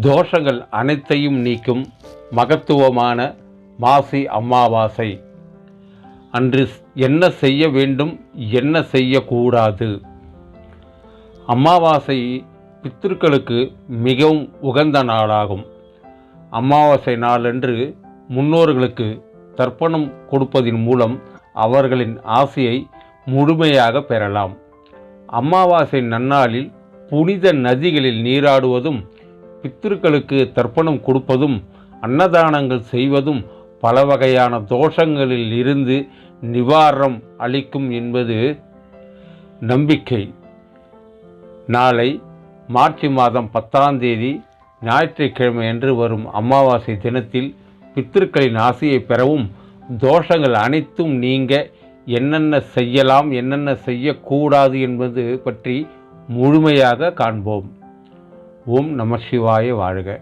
தோஷங்கள் அனைத்தையும் நீக்கும் மகத்துவமான மாசி அமாவாசை அன்று என்ன செய்ய வேண்டும் என்ன செய்யக்கூடாது? அமாவாசை பித்திருக்களுக்கு மிகவும் உகந்த நாளாகும். அமாவாசை நாளன்று முன்னோர்களுக்கு தர்ப்பணம் கொடுப்பதின் மூலம் அவர்களின் ஆசையை முழுமையாக பெறலாம். அமாவாசை நன்னாளில் புனித நதிகளில் நீராடுவதும் பித்திருக்களுக்கு தர்ப்பணம் கொடுப்பதும் அன்னதானங்கள் செய்வதும் பல வகையான தோஷங்களில் இருந்து நிவாரணம் அளிக்கும் என்பது நம்பிக்கை. நாளை மார்ச் மாதம் பத்தாம் தேதி ஞாயிற்றுக்கிழமை என்று வரும் அமாவாசை தினத்தில் பித்திருக்களின் ஆசையை பெறவும் தோஷங்கள் அனைத்தும் நீங்க என்னென்ன செய்யலாம் என்னென்ன செய்யக்கூடாது என்பது பற்றி முழுமையாக காண்போம். ஓம் நம சிவாய வாழ்க.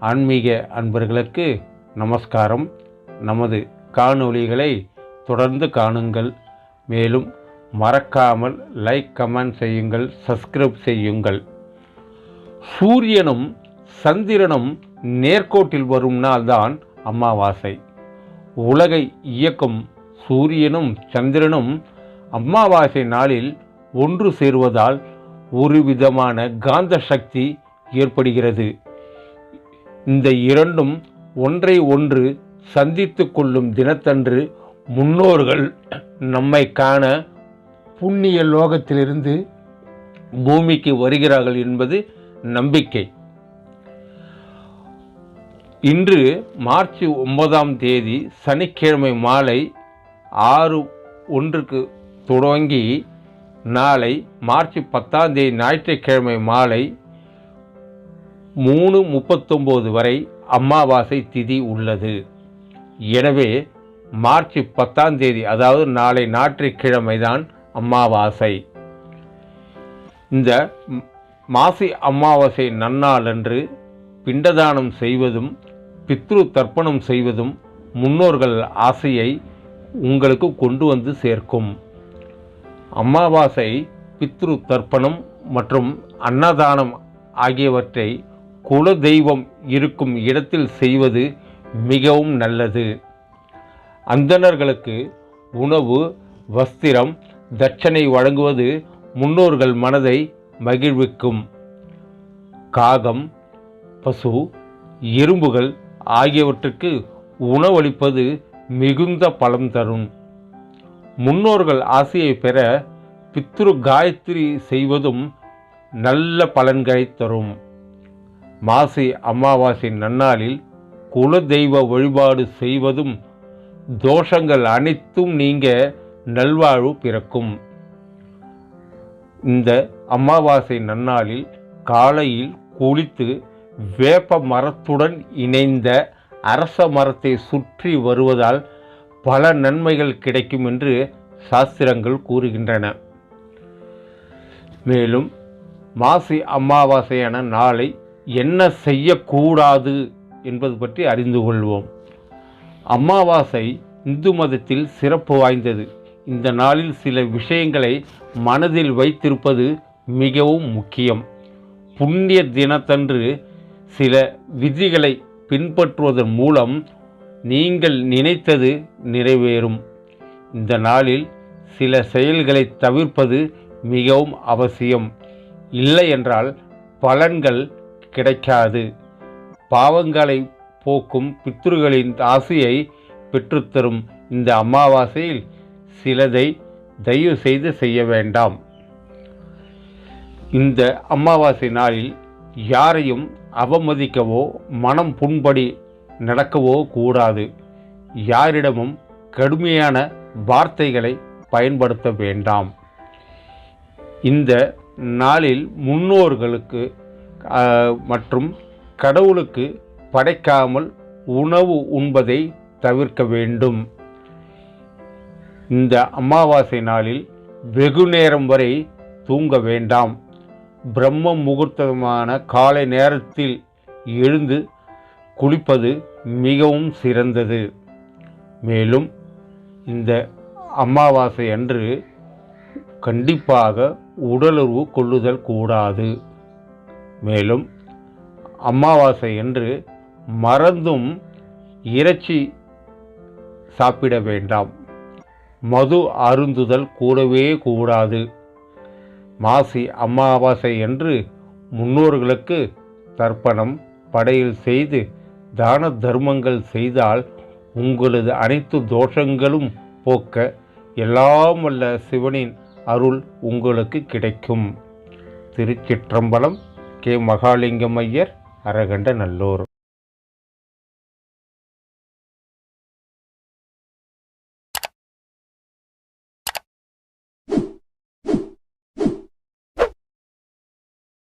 ஆன்மீக அன்பர்களுக்கு நமஸ்காரம். நமது காணொளிகளை தொடர்ந்து காணுங்கள். மேலும் மறக்காமல் லைக் கமெண்ட் செய்யுங்கள் சப்ஸ்கிரைப் செய்யுங்கள். சூரியனும் சந்திரனும் நேர்கோட்டில் வரும் நாள்தான் அமாவாசை. உலகை இயக்கும் சூரியனும் சந்திரனும் அமாவாசை நாளில் ஒன்று சேருவதால் ஒரு விதமான காந்த சக்தி ஏற்படுகிறது. இந்த இரண்டும் ஒன்றை ஒன்று சந்தித்து கொள்ளும் தினத்தன்று முன்னோர்கள் நம்மை காண புண்ணிய லோகத்திலிருந்து பூமிக்கு வருகிறார்கள் என்பது நம்பிக்கை. இன்று மார்ச் ஒன்பதாம் தேதி சனிக்கிழமை மாலை ஆறு ஒன்றுக்கு தொடங்கி நாளை மார்ச் பத்தாம் தேதி ஞாயிற்றுக்கிழமை மாலை மூணு முப்பத்தொம்போது வரை அமாவாசை திதி உள்ளது. எனவே மார்ச் பத்தாம் தேதி அதாவது நாளை ஞாயிற்றுக்கிழமைதான் அமாவாசை. இந்த மாசி அமாவாசை நன்னாளன்று பிண்டதானம் செய்வதும் பித்ரு தர்ப்பணம் செய்வதும் முன்னோர்கள் ஆசையை உங்களுக்கு கொண்டு வந்து சேர்க்கும். அமாவாசை பித்ரு தர்ப்பணம் மற்றும் அன்னதானம் ஆகியவற்றை குல தெய்வம் இருக்கும் இடத்தில் செய்வது மிகவும் நல்லது. அந்தணர்களுக்கு உணவு வஸ்திரம் தட்சணை வழங்குவது முன்னோர்கள் மனதை மகிழ்விக்கும். காகம் பசு எறும்புகள் ஆகியவற்றுக்கு உணவளிப்பது மிகுந்த பலம் தரும். முன்னோர்கள் ஆசையை பெற பித்ரு காயத்ரி செய்வதும் நல்ல பலன்களை தரும். மாசி அமாவாசை நன்னாளில் குல தெய்வ வழிபாடு செய்வதும் தோஷங்கள் அனைத்தும் நீங்க நல்வாழ்வு பிறக்கும். இந்த அமாவாசை நன்னாளில் காலையில் குளித்து வேப்ப மரத்துடன் இணைந்த அரச மரத்தை சுற்றி வருவதால் பல நன்மைகள் கிடைக்கும் என்று சாஸ்திரங்கள் கூறுகின்றன. மேலும் மாசி அமாவாசையான நாளை என்ன செய்யக்கூடாது என்பது பற்றி அறிந்து கொள்வோம். அமாவாசை இந்து மதத்தில் சிறப்பு வாய்ந்தது. இந்த நாளில் சில விஷயங்களை மனதில் வைத்திருப்பது மிகவும் முக்கியம். புண்ணிய தினத்தன்று சில விதிகளை பின்பற்றுவதன் மூலம் நீங்கள் நினைத்தது நிறைவேறும். இந்த நாளில் சில செயல்களை தவிர்ப்பது மிகவும் அவசியம். இல்லை என்றால் பலன்கள் கிடைக்காது. பாவங்களை போக்கும் பித்ருகளின் ஆசையை பெற்றுத்தரும் இந்த அமாவாசையில் சிலதை தயவு செய்து செய்ய வேண்டாம். இந்த அமாவாசை நாளில் யாரையும் அவமதிக்கவோ மனம் புண்படி நடக்கவோ கூடாது. யாரிடமும் கடுமையான வார்த்தைகளை பயன்படுத்த வேண்டாம். இந்த நாளில் முன்னோர்களுக்கு மற்றும் கடவுளுக்கு படைக்காமல் உணவு உண்பதை தவிர்க்க வேண்டும். இந்த அமாவாசை நாளில் வெகு நேரம் வரை தூங்க வேண்டாம். பிரம்ம முகூர்த்தமான காலை நேரத்தில் எழுந்து குளிப்பது மிகவும் சிறந்தது. மேலும் இந்த அமாவாசை அன்று கண்டிப்பாக உடலுறவு கொள்ளுதல் கூடாது. மேலும் அமாவாசை என்று மறந்தும் இறைச்சி சாப்பிட வேண்டாம். மது அருந்துதல் கூடவே கூடாது. மாசி அமாவாசை என்று முன்னோர்களுக்கு தர்ப்பணம் படையில் செய்து தான தர்மங்கள் செய்தால் உங்களது அனைத்து தோஷங்களும் போக்க எல்லாம் வல்ல சிவனின் அருள் உங்களுக்கு கிடைக்கும். திருச்சிற்றம்பலம் கே மகாலிங்கம் ஐயர் அரகண்ட நல்லூர்.